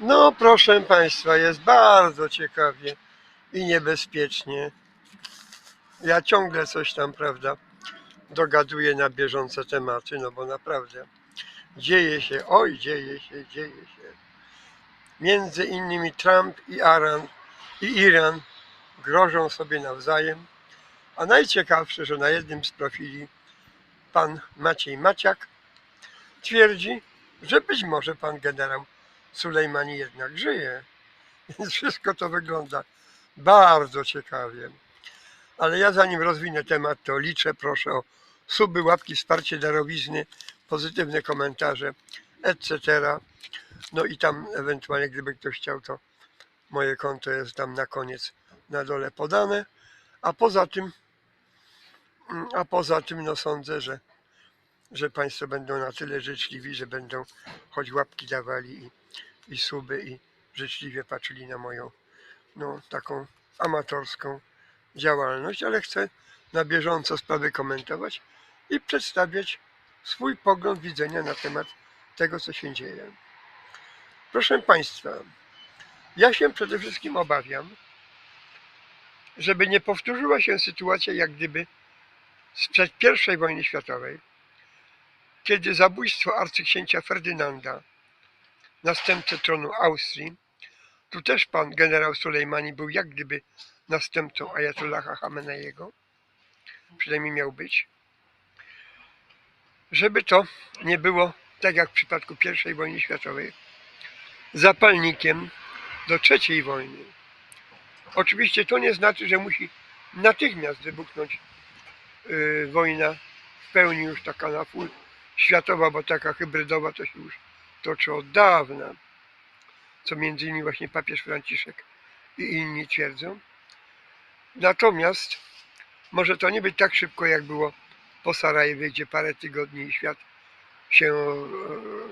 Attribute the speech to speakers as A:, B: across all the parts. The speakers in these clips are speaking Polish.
A: No, proszę Państwa, jest bardzo ciekawie i niebezpiecznie. Ja ciągle coś tam, prawda, dogaduję na bieżące tematy, no bo naprawdę dzieje się, oj, dzieje się, dzieje się. Między innymi Trump i Iran, i Iran grożą sobie nawzajem, a najciekawsze, że na jednym z profili pan Maciej Maciak twierdzi, że być może pan generał Sulejmani jednak żyje. Więc wszystko to wygląda bardzo ciekawie. Ale ja zanim rozwinę temat, to liczę proszę o suby, łapki, wsparcie darowizny, pozytywne komentarze, etc. No i tam ewentualnie, gdyby ktoś chciał, to moje konto jest tam na koniec na dole podane. A poza tym, a poza tym, no sądzę, że, że Państwo będą na tyle życzliwi, że będą choć łapki dawali i, i suby i życzliwie patrzyli na moją no, taką amatorską działalność, ale chcę na bieżąco sprawy komentować i przedstawiać swój pogląd widzenia na temat tego, co się dzieje. Proszę Państwa, ja się przede wszystkim obawiam, żeby nie powtórzyła się sytuacja jak gdyby sprzed I wojny światowej, kiedy zabójstwo arcyksięcia Ferdynanda, następcę tronu Austrii, tu też pan generał Sulejmani był jak gdyby następcą Ayatollaha Khameneiego, przynajmniej miał być, żeby to nie było tak jak w przypadku I wojny światowej, zapalnikiem do trzeciej wojny. Oczywiście to nie znaczy, że musi natychmiast wybuchnąć yy, wojna w pełni już taka na full światowa, bo taka hybrydowa to się już toczy od dawna, co między innymi właśnie papież Franciszek i inni twierdzą. Natomiast może to nie być tak szybko, jak było po Sarajewie, gdzie parę tygodni i świat się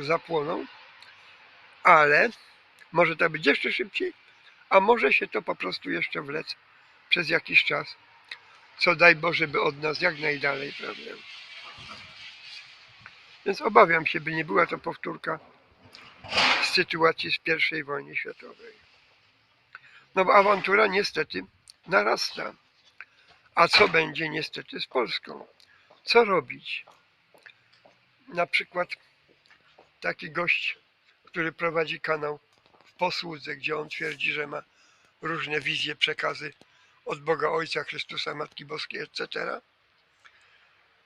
A: e, zapłonął, ale może to być jeszcze szybciej, a może się to po prostu jeszcze wlec przez jakiś czas, co daj Boże by od nas jak najdalej, prawda? Więc obawiam się, by nie była to powtórka sytuacji z I wojny światowej. No bo awantura niestety narasta. A co będzie niestety z Polską? Co robić? Na przykład taki gość, który prowadzi kanał w posłudze, gdzie on twierdzi, że ma różne wizje, przekazy od Boga Ojca, Chrystusa, Matki Boskiej, etc.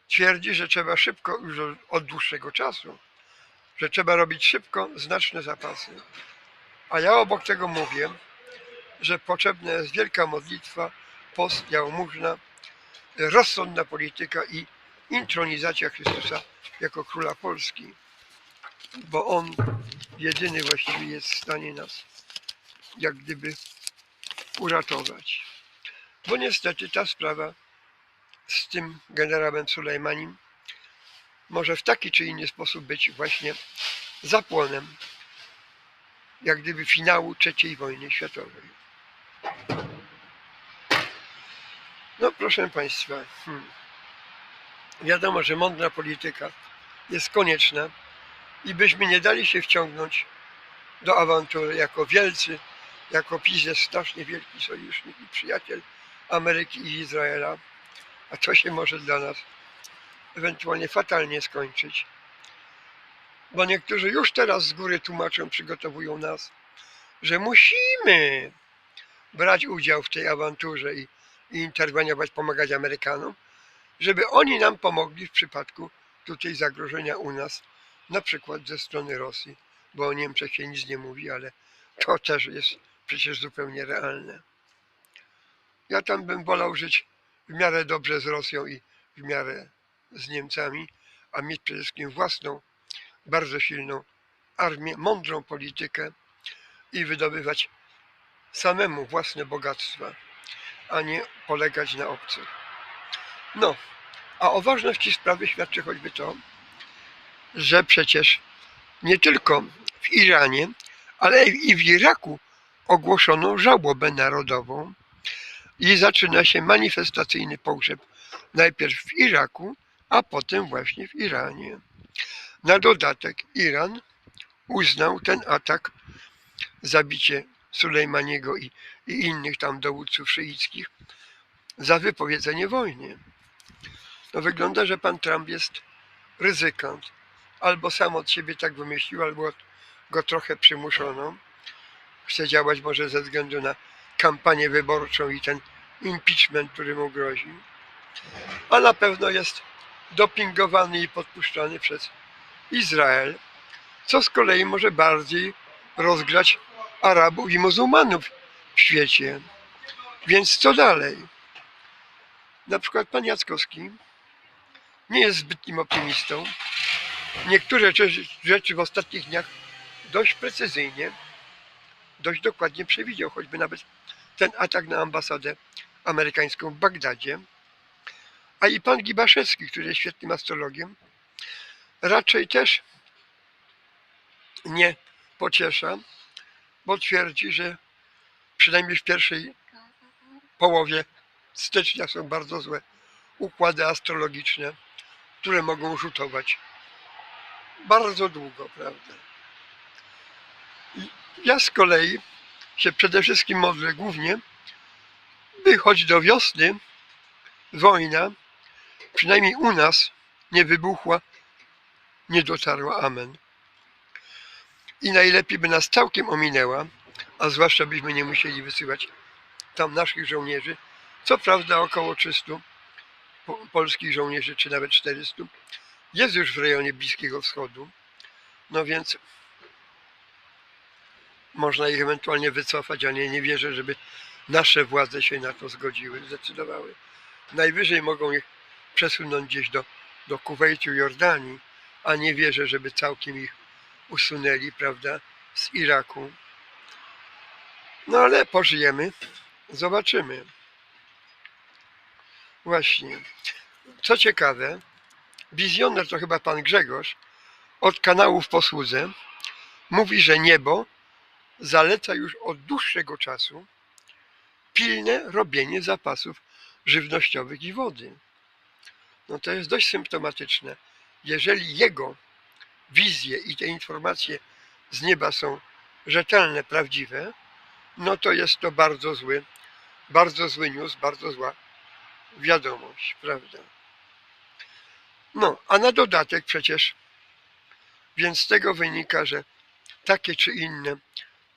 A: Twierdzi, że trzeba szybko, już od- dłuższego czasu, że trzeba robić szybko znaczne zapasy. A ja obok tego mówię, że potrzebna jest wielka modlitwa, post, jałmużna, rozsądna polityka i intronizacja Chrystusa jako Króla Polski. Bo On jedyny właściwie jest w stanie nas jak gdyby uratować. Bo niestety ta sprawa z tym generałem Sulejmanim może w taki czy inny sposób być właśnie zapłonem jak gdyby finału III wojny światowej. No proszę Państwa, hmm. wiadomo, że mądra polityka jest konieczna i byśmy nie dali się wciągnąć do awantury jako wielcy, jako PiS jest strasznie wielki sojusznik i przyjaciel Ameryki i Izraela, a co się może dla nas ewentualnie fatalnie skończyć. Bo niektórzy już teraz z góry tłumaczą, przygotowują nas, że musimy brać udział w tej awanturze i, i interweniować, pomagać Amerykanom, żeby oni nam pomogli w przypadku tutaj zagrożenia u nas, na przykład ze strony Rosji, bo o Niemczech się nic nie mówi, ale to też jest przecież zupełnie realne. Ja tam bym wolał żyć w miarę dobrze z Rosją i w miarę z Niemcami, a mieć przede wszystkim własną, bardzo silną armię, mądrą politykę i wydobywać samemu własne bogactwa, a nie polegać na obcych. No, a o ważności sprawy świadczy choćby to, że przecież nie tylko w Iranie, ale i w Iraku ogłoszono żałobę narodową i zaczyna się manifestacyjny pogrzeb najpierw w Iraku, a potem właśnie w Iranie. Na dodatek Iran uznał ten atak zabicie Sulejmaniego i, i innych tam dowódców szyickich za wypowiedzenie wojny. No wygląda, że pan Trump jest ryzykant. Albo sam od siebie tak wymyślił, albo go trochę przymuszono. Chce działać może ze względu na kampanię wyborczą i ten impeachment, który mu grozi. A na pewno jest dopingowany i podpuszczany przez Izrael, co z kolei może bardziej rozgrać Arabów i muzułmanów w świecie. Więc co dalej? Na przykład pan Jackowski nie jest zbytnim optymistą. Niektóre rzeczy- w ostatnich dniach dość precyzyjnie, dość dokładnie przewidział, choćby nawet ten atak na ambasadę amerykańską w Bagdadzie. A i pan Gibaszewski, który jest świetnym astrologiem, raczej też nie pociesza, bo twierdzi, że przynajmniej w pierwszej połowie stycznia są bardzo złe układy astrologiczne, które mogą rzutować bardzo długo, prawda? Ja z kolei się przede wszystkim modlę głównie, by choć do wiosny wojna, przynajmniej u nas, nie wybuchła, nie dotarła. Amen. I najlepiej by nas całkiem ominęła, a zwłaszcza byśmy nie musieli wysyłać tam naszych żołnierzy. Co prawda około 300 po- polskich żołnierzy, czy nawet 400 jest już w rejonie Bliskiego Wschodu. No więc można ich ewentualnie wycofać, ale nie wierzę, żeby nasze władze się na to zgodziły, zdecydowały. Najwyżej mogą ich przesunąć gdzieś do, do Kuwejtu, Jordanii, a nie wierzę, żeby całkiem ich usunęli, prawda, z Iraku. No ale pożyjemy, zobaczymy. Właśnie. Co ciekawe, wizjoner to chyba pan Grzegorz od kanału w posłudze mówi, że niebo zaleca już od dłuższego czasu pilne robienie zapasów żywnościowych i wody. No to jest dość symptomatyczne. Jeżeli jego wizje i te informacje z nieba są rzetelne, prawdziwe, no to jest to bardzo zły, bardzo zły news, bardzo zła wiadomość, prawda? No, a na dodatek przecież, więc z tego wynika, że takie czy inne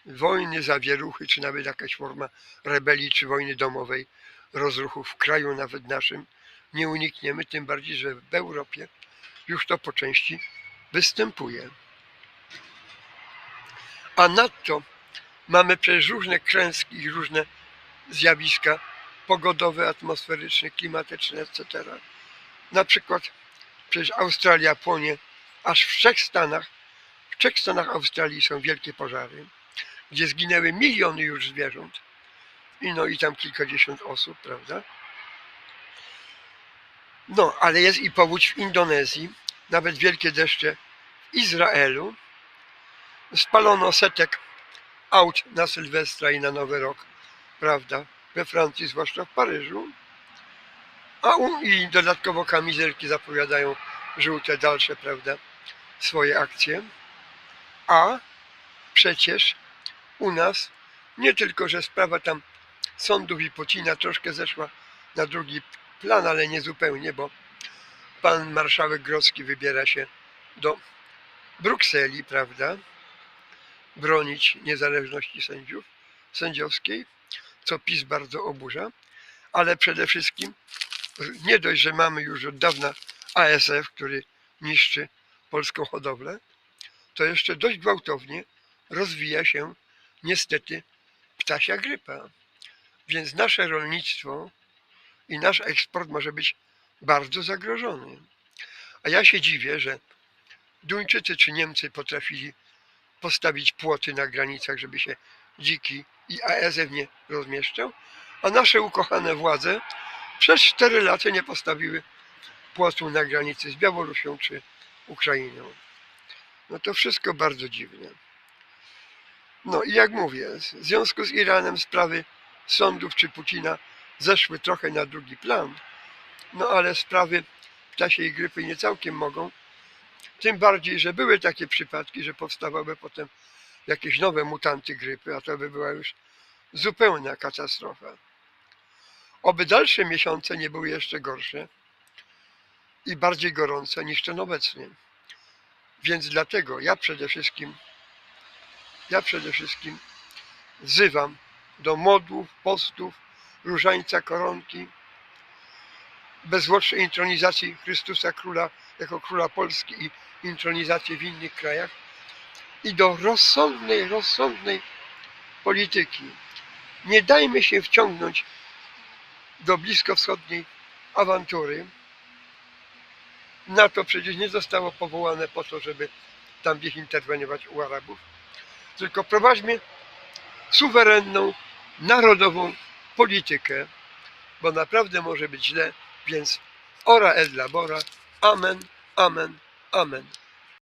A: wojny, zawieruchy, czy nawet jakaś forma rebelii, czy wojny domowej, rozruchów w kraju nawet naszym nie unikniemy, tym bardziej, że w Europie już to po części występuje. A nadto mamy przecież różne klęski i różne zjawiska pogodowe, atmosferyczne, klimatyczne, etc. Na przykład przecież Australia płonie aż w trzech stanach. W trzech stanach Australii są wielkie pożary, gdzie zginęły miliony już zwierząt. I no i tam kilkadziesiąt osób, prawda? No, ale jest i powódź w Indonezji, nawet wielkie deszcze w Izraelu. Spalono setek aut na Sylwestra i na Nowy Rok, prawda? We Francji, zwłaszcza w Paryżu. A i dodatkowo kamizelki zapowiadają żółte dalsze, prawda, swoje akcje. A przecież u nas nie tylko, że sprawa tam sądów i troszkę zeszła na drugi plan, ale nie zupełnie, bo pan marszałek Grodzki wybiera się do Brukseli, prawda, bronić niezależności sędziów, sędziowskiej, co PiS bardzo oburza, ale przede wszystkim nie dość, że mamy już od dawna ASF, który niszczy polską hodowlę, to jeszcze dość gwałtownie rozwija się niestety ptasia grypa. Więc nasze rolnictwo i nasz eksport może być bardzo zagrożony. A ja się dziwię, że Duńczycy czy Niemcy potrafili postawić płoty na granicach, żeby się dziki i ASF nie rozmieszczał, a nasze ukochane władze przez 4 lata nie postawiły płotu na granicy z Białorusią czy Ukrainą. No to wszystko bardzo dziwne. No i jak mówię, w związku z Iranem sprawy sądów czy Putina zeszły trochę na drugi plan, no ale sprawy ptasiej grypy nie całkiem mogą. Tym bardziej, że były takie przypadki, że powstawały potem jakieś nowe mutanty grypy, a to by była już zupełna katastrofa. Oby dalsze miesiące nie były jeszcze gorsze i bardziej gorące niż ten obecnie. Więc dlatego ja przede wszystkim, ja przede wszystkim wzywam do modłów, postów, różańca, koronki, bezzwłocznej intronizacji Chrystusa Króla jako Króla Polski i intronizacji w innych krajach i do rozsądnej, rozsądnej polityki. Nie dajmy się wciągnąć do bliskowschodniej awantury. NATO przecież nie zostało powołane po to, żeby tam gdzieś interweniować u Arabów, tylko prowadźmy suwerenną, narodową politykę, bo naprawdę może być źle, więc ora et labora, amen, amen, amen.